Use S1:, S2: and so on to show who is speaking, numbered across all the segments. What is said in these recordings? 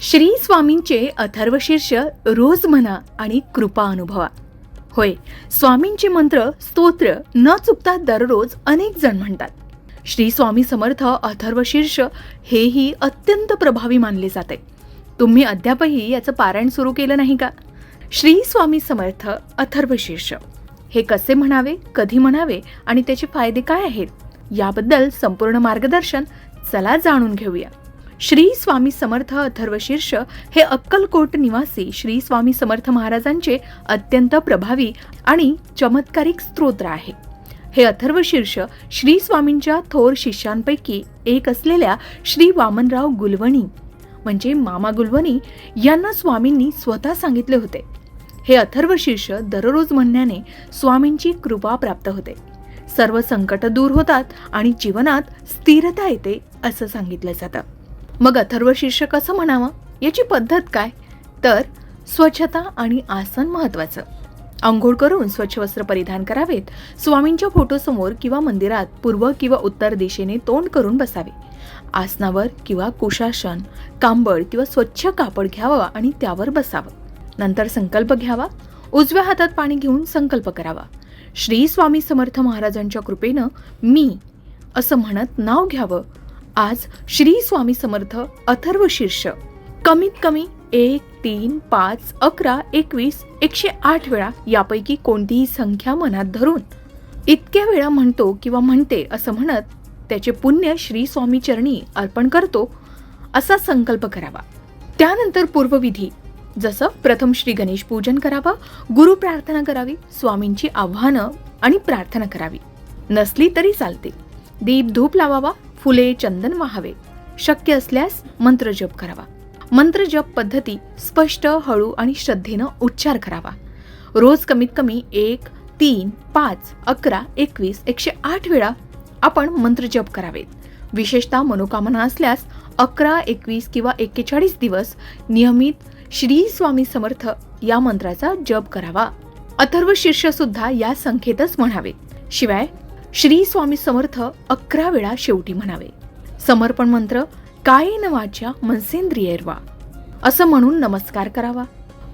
S1: श्री स्वामींचे अथर्वशीर्ष रोज म्हणा आणि कृपा अनुभवा. होय स्वामींचे मंत्र स्तोत्र न चुकता दररोज अनेक जण म्हणतात. श्री स्वामी समर्थ अथर्वशीर्ष हेही अत्यंत प्रभावी मानले जाते. तुम्ही अद्यापही याचं पारायण सुरू केलं नाही का? श्री स्वामी समर्थ अथर्वशीर्ष हे कसे म्हणावे कधी म्हणावे आणि त्याचे फायदे काय आहेत? याबद्दल संपूर्ण मार्गदर्शन चला जाणून घेऊया. श्री स्वामी समर्थ अथर्वशीर्ष हे अक्कलकोट निवासी श्री स्वामी समर्थ महाराजांचे अत्यंत प्रभावी आणि चमत्कारिक स्तोत्र आहे. हे अथर्वशीर्ष श्री स्वामींच्या थोर शिष्यांपैकी एक असलेल्या श्री वामनराव गुलवणी म्हणजे मामा गुलवणी यांना स्वामींनी स्वतः सांगितले होते. हे अथर्वशीर्ष दररोज म्हणण्याने स्वामींची कृपा प्राप्त होते. सर्व संकट दूर होतात आणि जीवनात स्थिरता येते असं सांगितलं जातं. मग अथर्वशीर्ष कसं म्हणावं? याची पद्धत काय? तर स्वच्छता आणि आसन महत्वाचं आंघोळ करून स्वच्छ वस्त्र परिधान करावेत. स्वामींच्या फोटोसमोर किंवा मंदिरात पूर्व किंवा उत्तर दिशेने तोंड करून बसावे. आसनावर किंवा कुशासन कांबळ किंवा स्वच्छ कापड घ्यावं आणि त्यावर बसावं. नंतर संकल्प घ्यावा. उजव्या हातात पाणी घेऊन संकल्प करावा. श्री स्वामी समर्थ महाराजांच्या कृपेनं मी असं म्हणत नाव घ्यावं. आज श्री स्वामी समर्थ अथर्व शीर्ष. कमीत कमी एक तीन पाच अकरा एकवीस एकशे आठ वेळा यापैकी कोणतीही संख्या मनात धरून इतक्या वेळा म्हणतो किंवा म्हणते असं म्हणत त्याचे पुण्य श्री स्वामी चरणी अर्पण करतो असा संकल्प करावा. त्यानंतर पूर्वविधी. जसं प्रथम श्री गणेश पूजन करावं गुरु प्रार्थना करावी स्वामींची आव्हानं आणि प्रार्थना करावी. नसली तरी चालते. दीप धूप लावावा फुले चंदन वाहावे. शक्य असल्यास मंत्र जप करावा. मंत्र जप पद्धती स्पष्ट हळू आणि श्रद्धेनं उच्चार करावा. रोज कमीत कमी एक तीन पाच अकरा एकवीस एकशे आठ वेळा आपण मंत्र जप करावेत विशेषतः मनोकामना असल्यास अकरा एकवीस किंवा एक्केचाळीस दिवस नियमित श्री स्वामी समर्थ या मंत्राचा जप करावा. अथर्व शीर्ष सुद्धा या संख्येतच म्हणावे. शिवाय श्री स्वामी समर्थ अकरा वेळा शेवटी म्हणावे. समर्पण मंत्र कायेन वाच्या मनसेंद्रियर्वा. असं म्हणून नमस्कार करावा.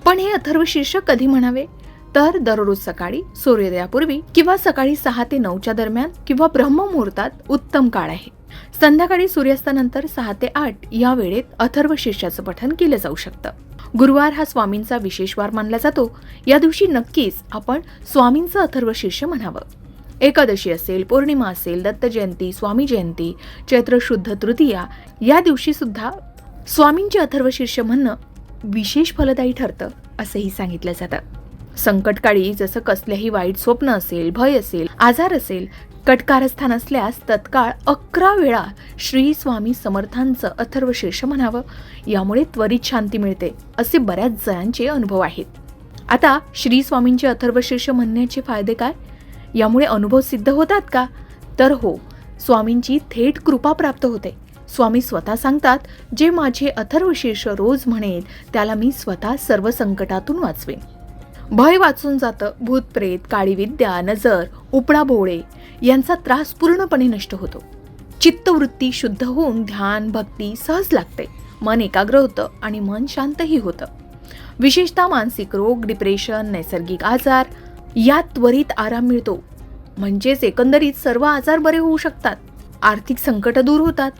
S1: पण हे अथर्व शीर्षक कधी म्हणावे? तर दररोज सकाळी सूर्योदयापूर्वी किंवा सकाळी सहा ते नऊच्या दरम्यान किंवा ब्रह्ममुहूर्तात उत्तम काळ आहे. संध्याकाळी सूर्यास्तानंतर सहा ते आठ या वेळेत अथर्व शीर्षाचं पठन केलं जाऊ शकतं. गुरुवार हा स्वामींचा विशेष वार मानला जातो. या दिवशी नक्कीच आपण स्वामींचं अथर्व शीर्ष म्हणावं. एकादशी असेल पौर्णिमा असेल दत्त जयंती स्वामी जयंती चैत्र शुद्ध तृतीया या दिवशी सुद्धा स्वामींचे अथर्वशीर्ष म्हणणं विशेष फलदायी ठरतं असंही सांगितलं जातं. संकटकाळी जसं कसल्याही वाईट स्वप्न असेल भय असेल आजार असेल कटकारस्थान असल्यास तत्काळ अकरा वेळा श्री स्वामी समर्थांचं अथर्वशीर्ष म्हणावं यामुळे त्वरित शांती मिळते असे बऱ्याच जणांचे अनुभव आहेत. आता श्री स्वामींचे अथर्वशीर्ष म्हणण्याचे फायदे काय? यामुळे अनुभव सिद्ध होतात का? तर हो स्वामींची थेट कृपा प्राप्त होते. स्वामी स्वतः सांगतात जे माझे अथर्वशेष रोज म्हणेल त्याला मी स्वतः सर्व संकटातून वाचवेन. भय वाचून जातं. भूत प्रेत काळी विद्या नजर उपडा भोळे यांचा त्रास पूर्णपणे नष्ट होतो. चित्तवृत्ती शुद्ध होऊन ध्यान भक्ती सहज लागते. मन एकाग्र होतं आणि मन शांतही होतं. विशेषतः मानसिक रोग डिप्रेशन नैसर्गिक आजार यात त्वरित आराम मिळतो. म्हणजेच एकंदरीत सर्व आजार बरे होऊ शकतात. आर्थिक संकट दूर होतात.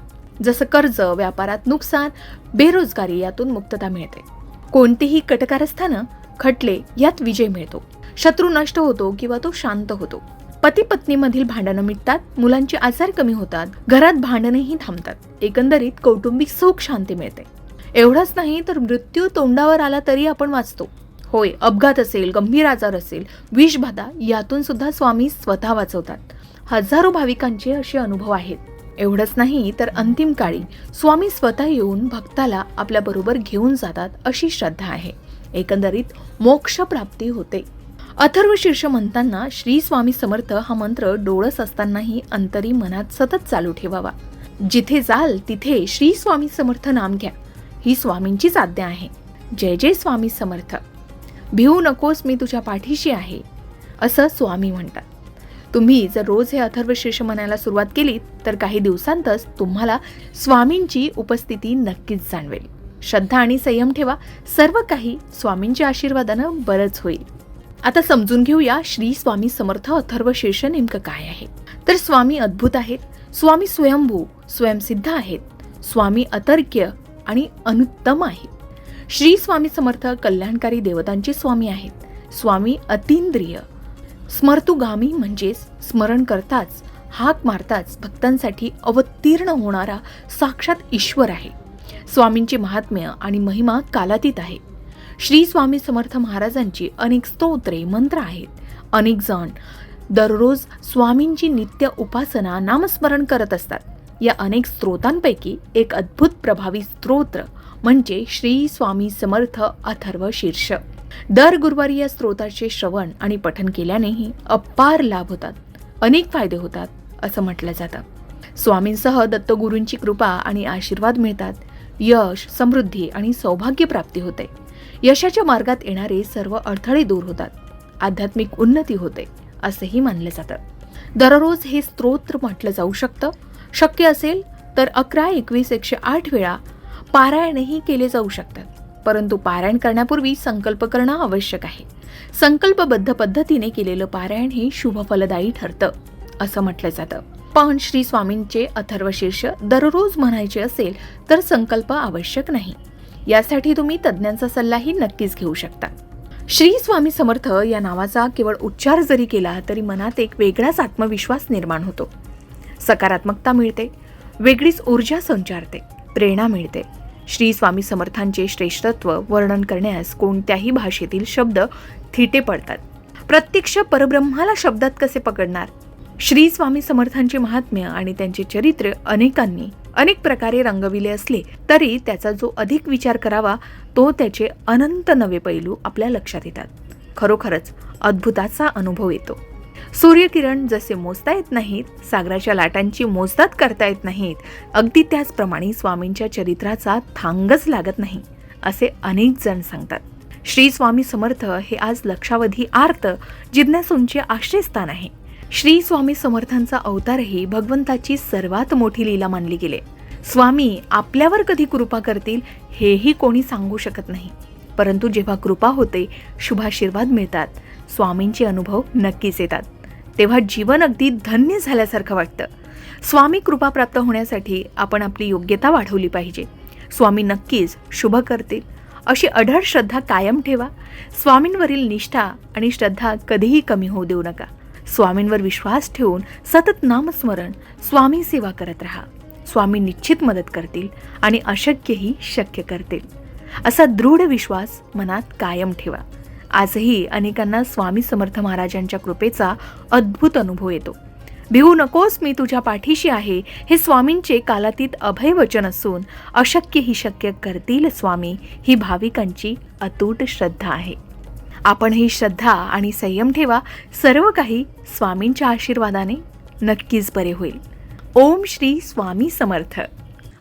S1: जसं कर्ज व्यापारात नुकसान बेरोजगारी यातून मुक्तता मिळते. कोणतीही कटकारस्थानं खटले यात विजय मिळतो. शत्रू नष्ट होतो किंवा तो शांत होतो. पती पत्नीमधील भांडणं मिटतात मुलांचे आजार कमी होतात घरात भांडणंही थांबतात. एकंदरीत कौटुंबिक सुख शांती मिळते. एवढंच नाही तर मृत्यू तोंडावर आला तरी आपण वाचतो. होय अपघात असेल गंभीर आजार असेल विषबाधा यातून सुद्धा स्वामी स्वतः वाचवतात. हजारो भाविकांचे असे अनुभव आहेत. एवढंच नाही तर अंतिम काळी स्वामी स्वतः येऊन भक्ताला आपल्या बरोबर घेऊन जातात अशी श्रद्धा आहे. एकंदरीत मोक्ष प्राप्ती होते. अथर्व शीर्ष म्हणताना श्री स्वामी समर्थ हा मंत्र डोळस असतानाही अंतरी मनात सतत चालू ठेवावा. जिथे जाल तिथे श्री स्वामी समर्थ नाम घ्या. ही स्वामींचीच आज्ञा आहे. जय जय स्वामी समर्थ. भिवू नकोस मी तुझ्या पाठीशी आहे असं स्वामी म्हणतात. तुम्ही जर रोज हे अथर्व शीर्ष म्हणायला सुरुवात केलीत तर काही दिवसांतच तुम्हाला स्वामींची उपस्थिती नक्कीच जाणवेल. श्रद्धा आणि संयम ठेवा सर्व काही स्वामींच्या आशीर्वादानं बरंच होईल. आता समजून घेऊया श्री स्वामी समर्थ अथर्व शीर्ष नेमकं काय आहे. तर स्वामी अद्भुत आहेत स्वामी स्वयंभू स्वयंसिद्ध आहेत स्वामी अतर्क्य आणि अनुत्तम आहेत. श्री स्वामी समर्थ कल्याणकारी देवतांचे स्वामी आहेत. स्वामी अतींद्रिय. स्मर्तुगामी म्हणजेच स्मरण करताच हाक मारताच भक्तांसाठी अवतीर्ण होणारा साक्षात ईश्वर आहे. स्वामींचे महात्म्य आणि महिमा कालातीत आहे. श्री स्वामी समर्थ महाराजांची अनेक स्तोत्रे मंत्र आहेत. अनेक जण दररोज स्वामींची नित्य उपासना नामस्मरण करत असतात. या अनेक स्त्रोतांपैकी एक अद्भुत प्रभावी स्तोत्र म्हणजे श्री स्वामी समर्थ अथर्व शीर्ष. दर गुरुवारी या स्त्रोताचे श्रवण आणि पठन केल्यानेही अपार लाभ होतात अनेक फायदे होतात असं म्हटलं जातं. स्वामींसह दत्तगुरूंची कृपा आणि आशीर्वाद मिळतात यश समृद्धी आणि सौभाग्य प्राप्ती होते. यशाच्या मार्गात येणारे सर्व अडथळे दूर होतात आध्यात्मिक उन्नती होते असेही मानलं जातं. दररोज हे स्तोत्र म्हटलं जाऊ शकतं? शक्य असेल तर अकरा एकवीस एकशे आठ वेळा पारायणही केले जाऊ शकतात. परंतु पारायण करण्यापूर्वी संकल्प करणं आवश्यक आहे. संकल्पबद्ध पद्धतीने केलेलं पारायण हे शुभफलदायी ठरतं असं म्हटलं जातं. पण श्री स्वामींचे अथर्व शीर्ष दररोज म्हणायचे असेल तर संकल्प आवश्यक नाही. यासाठी तुम्ही तज्ज्ञांचा सल्लाही नक्कीच घेऊ शकता. श्री स्वामी समर्थ या नावाचा केवळ उच्चार जरी केला तरी मनात एक वेगळाच आत्मविश्वास निर्माण होतो. सकारात्मकता मिळते वेगळीच ऊर्जा संचारते. प्रेरणा मिळते. श्री स्वामी समर्थांचे श्रेष्ठत्व वर्णन करण्यास कोणत्याही भाषेतील शब्द थिटे पडतात. प्रत्यक्ष परब्रह्माला शब्दात कसे पकडणार? श्री स्वामी समर्थांचे महात्म्य आणि त्यांचे चरित्र अनेकांनी अनेक प्रकारे रंगविले असले तरी त्याचा जो अधिक विचार करावा तो त्याचे अनंत नवे पैलू आपल्या लक्षात येतात. खरोखरच अद्भुताचा अनुभव येतो. सूर्यकिरण जसे मोजता येत नाहीत सागराच्या लाटांची मोजदात करता येत नाहीत अगदी त्याचप्रमाणे स्वामींच्या चरित्राचा थांगच लागत नाही असे अनेक जण सांगतात. श्री स्वामी समर्थ हे आज लक्षावधी आर्त जिज्ञासूंचे आश्रयस्थान आहे. श्री स्वामी समर्थांचा अवतारही भगवंताची सर्वात मोठी लीला मानली गेले. स्वामी आपल्यावर कधी कृपा करतील हेही कोणी सांगू शकत नाही. परंतु जेव्हा कृपा होते शुभाशीर्वाद मिळतात. स्वामींचे अनुभव नक्कीच येतात. तेव्हा जीवन अगदी धन्य झाल्यासारखं वाटतं. स्वामी कृपा प्राप्त होण्यासाठी आपण आपली योग्यता वाढवली पाहिजे. स्वामी नक्कीच शुभ करतील. अशी अढळ श्रद्धा कायम ठेवा. स्वामींवरील निष्ठा आणि श्रद्धा कधीही कमी होऊ देऊ नका. स्वामींवर विश्वास ठेवून सतत नामस्मरण स्वामी सेवा करत राहा. स्वामी निश्चित मदत करतील आणि अशक्यही शक्य करतील. असा दृढ विश्वास मनात कायम ठेवा. आजही अनेकांना स्वामी समर्थ महाराजांच्या कृपेचा अद्भुत अनुभव येतो. भिवू नकोस मी तुझ्या पाठीशी आहे. हे स्वामींचे कालातीत अभय वचन असून अशक्य ही शक्य करतील स्वामी ही भाविकांची अतूट श्रद्धा आहे. आपण ही श्रद्धा आणि संयम ठेवा सर्व काही स्वामींच्या आशीर्वादाने नक्कीच बरे होईल. ओम श्री स्वामी समर्थ.